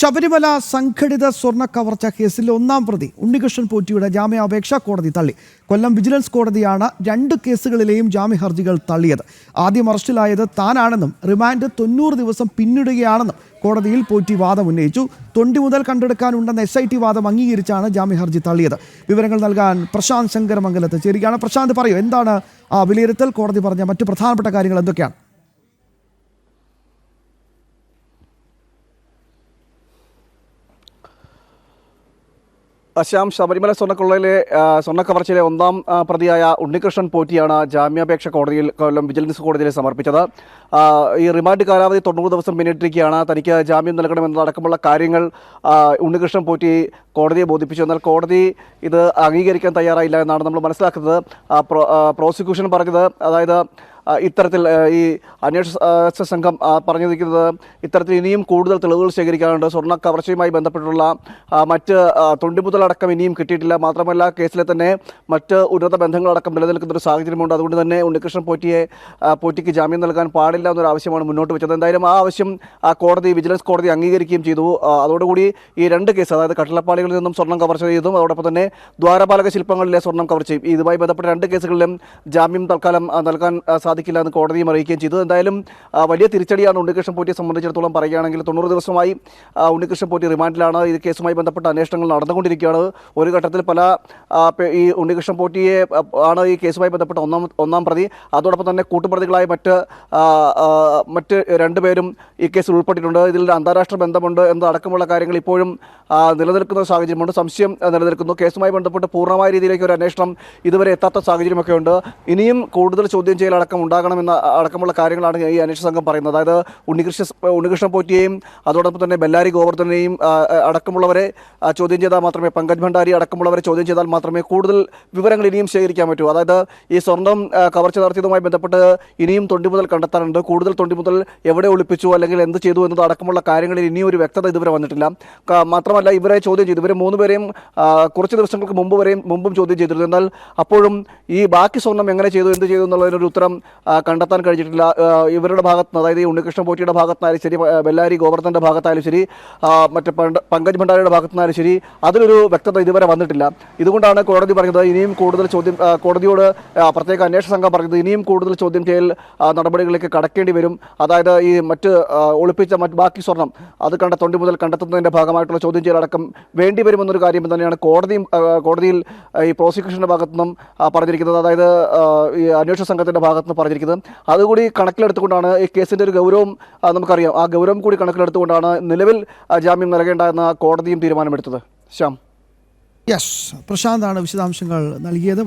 ശബരിമല സംഘടിത സ്വർണ കവർച്ച കേസിൽ ഒന്നാം പ്രതി ഉണ്ണികൃഷ്ണൻ പോറ്റിയുടെ ജാമ്യാപേക്ഷ കോടതി തള്ളി. കൊല്ലം വിജിലൻസ് കോടതിയാണ് രണ്ട് കേസുകളിലെയും ജാമ്യ ഹർജികൾ തള്ളിയത്. ആദ്യം അറസ്റ്റിലായത് താനാണെന്നും റിമാൻഡ് തൊണ്ണൂറ് ദിവസം പിന്നിടുകയാണെന്നും കോടതിയിൽ പോറ്റി വാദം ഉന്നയിച്ചു. തൊണ്ടി മുതൽ കണ്ടെടുക്കാനുണ്ടെന്ന എസ് ഐ ടി വാദം അംഗീകരിച്ചാണ് ജാമ്യ ഹർജി തള്ളിയത്. വിവരങ്ങൾ നൽകാൻ പ്രശാന്ത് ശങ്കരമംഗലത്ത് ചേരുകയാണ്. പ്രശാന്ത് പറയൂ എന്താണ് വിലയിരുത്തൽ? കോടതി പറഞ്ഞ മറ്റു പ്രധാനപ്പെട്ട കാര്യങ്ങൾ എന്തൊക്കെയാണ്? ശ്യാം ശബരിമല സ്വർണക്കൊള്ളയിലെ സ്വർണക്കവർച്ചയിലെ ഒന്നാം പ്രതിയായ ഉണ്ണികൃഷ്ണൻ പോറ്റിയാണ് ജാമ്യാപേക്ഷ കോടതിയിൽ കൊല്ലം വിജിലൻസ് കോടതിയിൽ സമർപ്പിച്ചത്. ഈ റിമാൻഡ് കാലാവധി തൊണ്ണൂറ് ദിവസം പിന്നിട്ടിരിക്കുകയാണ്. തനിക്ക് ജാമ്യം നൽകണമെന്നതടക്കമുള്ള കാര്യങ്ങൾ ഉണ്ണികൃഷ്ണൻ പോറ്റി കോടതിയെ ബോധിപ്പിച്ചു. എന്നാൽ കോടതി ഇത് അംഗീകരിക്കാൻ തയ്യാറായില്ല എന്നാണ് നമ്മൾ മനസ്സിലാക്കുന്നത്. പ്രോസിക്യൂഷൻ പറഞ്ഞത്. അതായത് ഇത്തരത്തിൽ ഈ അന്വേഷണ സംഘം പറഞ്ഞിരിക്കുന്നത് ഇത്തരത്തിൽ ഇനിയും കൂടുതൽ തെളിവുകൾ ശേഖരിക്കാനുണ്ട്. സ്വർണ കവർച്ചയുമായി ബന്ധപ്പെട്ടുള്ള മറ്റ് തൊണ്ടിമുതലടക്കം ഇനിയും കിട്ടിയിട്ടില്ല. മാത്രമല്ല കേസിലെ തന്നെ മറ്റ് ഉന്നത ബന്ധങ്ങളടക്കം നിലനിൽക്കുന്ന ഒരു സാഹചര്യമുണ്ട്. അതുകൊണ്ട് തന്നെ ഉണ്ണികൃഷ്ണൻ പോറ്റിയെ പോറ്റിക്ക് ജാമ്യം നൽകാൻ പാടില്ല എന്നൊരു ആവശ്യമാണ് മുന്നോട്ട് വെച്ചത്. എന്തായാലും ആ ആവശ്യം കോടതി വിജിലൻസ് കോടതി അംഗീകരിക്കുകയും ചെയ്തു. അതോടുകൂടി ഈ രണ്ട് കേസ് അതായത് കട്ടിളപ്പാളികളിൽ നിന്നും സ്വർണം കവർച്ച ചെയ്തതും അതോടൊപ്പം തന്നെ ദ്വാരപാലക ശില്പങ്ങളിലെ സ്വർണം കവർച്ചയും ഇതുമായി ബന്ധപ്പെട്ട രണ്ട് കേസുകളിലും ജാമ്യം തൽക്കാലം നൽകാൻ ആ, സാധിക്കില്ല എന്ന് കോടതിയും അറിയിക്കുകയും ചെയ്തു. എന്തായാലും വലിയ തിരിച്ചടിയാണ് ഉണ്ണികൃഷ്ണൻ പോറ്റിയെ സംബന്ധിച്ചിടത്തോളം പറയുകയാണെങ്കിൽ തൊണ്ണൂറ് ദിവസമായി ഉണ്ണികൃഷ്ണൻ പോറ്റി റിമാൻഡിലാണ്. ഈ കേസുമായി ബന്ധപ്പെട്ട അന്വേഷണങ്ങൾ നടന്നുകൊണ്ടിരിക്കുകയാണ്. ഒരു ഘട്ടത്തിൽ പല ഈ ഉണ്ണികൃഷ്ണൻ പോറ്റിയെ ആണ് ഈ കേസുമായി ബന്ധപ്പെട്ട ഒന്നാം ഒന്നാം പ്രതി. അതോടൊപ്പം തന്നെ കൂട്ടുപ്രതികളായ മറ്റ് മറ്റ് രണ്ടുപേരും ഈ കേസിൽ ഉൾപ്പെട്ടിട്ടുണ്ട്. ഇതിൽ അന്താരാഷ്ട്ര ബന്ധമുണ്ട് എന്നതടക്കമുള്ള കാര്യങ്ങൾ ഇപ്പോഴും നിലനിൽക്കുന്ന സാഹചര്യമുണ്ട്. സംശയം നിലനിൽക്കുന്നു. കേസുമായി ബന്ധപ്പെട്ട് പൂർണമായ രീതിയിലേക്ക് ഒരു അന്വേഷണം ഇതുവരെ എത്താത്ത സാഹചര്യമൊക്കെ ഉണ്ട് ഇനിയും കൂടുതൽ ചോദ്യം ചെയ്യലടക്കം ഉണ്ടാകണമെന്ന അടക്കമുള്ള കാര്യങ്ങളാണ് ഈ അന്വേഷണ സംഘം പറയുന്നത്. അതായത് ഉണ്ണികൃഷ്ണ ഉണ്ണികൃഷ്ണൻ പോറ്റിയെയും അതോടൊപ്പം തന്നെ ബെല്ലാരി ഗോവർദ്ധനെയും അടക്കമുള്ളവരെ ചോദ്യം ചെയ്താൽ മാത്രമേ പങ്കജ് ഭണ്ഡാരി അടക്കമുള്ളവരെ ചോദ്യം ചെയ്താൽ മാത്രമേ കൂടുതൽ വിവരങ്ങൾ ഇനിയും ശേഖരിക്കാൻ പറ്റൂ. അതായത് ഈ സ്വർണം കവർച്ച നടത്തിയതുമായി ബന്ധപ്പെട്ട് ഇനിയും തൊണ്ടി മുതൽ കണ്ടെത്താനുണ്ട്. കൂടുതൽ തൊണ്ടി മുതൽ എവിടെ ഒളിപ്പിച്ചു അല്ലെങ്കിൽ എന്ത് ചെയ്തു എന്നത് അടക്കമുള്ള കാര്യങ്ങളിൽ ഇനിയും ഒരു വ്യക്തത ഇതുവരെ വന്നിട്ടില്ല. മാത്രമല്ല ഇവരെ ചോദ്യം ചെയ്തു. ഇവരെ മൂന്ന് പേരെയും കുറച്ച് ദിവസങ്ങൾക്ക് മുമ്പ് വരെയും മുമ്പും ചോദ്യം ചെയ്തിരുന്നു. എന്നാൽ അപ്പോഴും ഈ ബാക്കി സ്വർണം എങ്ങനെ ചെയ്തു എന്ത് ചെയ്തു എന്നുള്ളതിനൊരു ഉത്തരം കണ്ടെത്താൻ കഴിഞ്ഞിട്ടില്ല. ഇവരുടെ ഭാഗത്ത് നിന്ന് അതായത് ഈ ഉണ്ണികൃഷ്ണ പോറ്റിയുടെ ഭാഗത്തുനിന്നായാലും ശരി ബെല്ലാരി ഗോവർദ്ധന്റെ ഭാഗത്തായാലും ശരി മറ്റേ പങ്കജ് ഭണ്ഡാരിയുടെ ഭാഗത്തുനിന്നായാലും ശരി അതിലൊരു വ്യക്തത ഇതുവരെ വന്നിട്ടില്ല. ഇതുകൊണ്ടാണ് കോടതി പറഞ്ഞത് ഇനിയും കൂടുതൽ ചോദ്യം കോടതിയോട് പ്രത്യേക അന്വേഷണ സംഘം പറഞ്ഞത് ഇനിയും കൂടുതൽ ചോദ്യം ചെയ്യൽ നടപടികളിലേക്ക് കടക്കേണ്ടി വരും. അതായത് ഈ മറ്റ് ഒളിപ്പിച്ച മറ്റ് ബാക്കി സ്വർണം അത് കണ്ട മുതൽ കണ്ടെത്തുന്നതിന്റെ ഭാഗമായിട്ടുള്ള ചോദ്യം ചെയ്യലടക്കം വേണ്ടി വരുമെന്നൊരു കാര്യം തന്നെയാണ് കോടതിയും കോടതിയിൽ ഈ പ്രോസിക്യൂഷന്റെ ഭാഗത്തു നിന്നും പറഞ്ഞിരിക്കുന്നത്. അതായത് ഈ അന്വേഷണ സംഘത്തിന്റെ ഭാഗത്ത് നിന്ന് പറഞ്ഞിരിക്കുന്നത്. അതുകൂടി കണക്കിലെടുത്തുകൊണ്ടാണ് ഈ കേസിന്റെ ഒരു ഗൗരവം നമുക്കറിയാം. ആ ഗൗരവം കൂടി കണക്കിലെടുത്തുകൊണ്ടാണ് നിലവിൽ ജാമ്യം നൽകേണ്ട എന്ന കോടതിയും തീരുമാനമെടുത്തത്. ശ്യാം. യെസ്. പ്രശാന്താണ് വിശദാംശങ്ങൾ നൽകിയത്.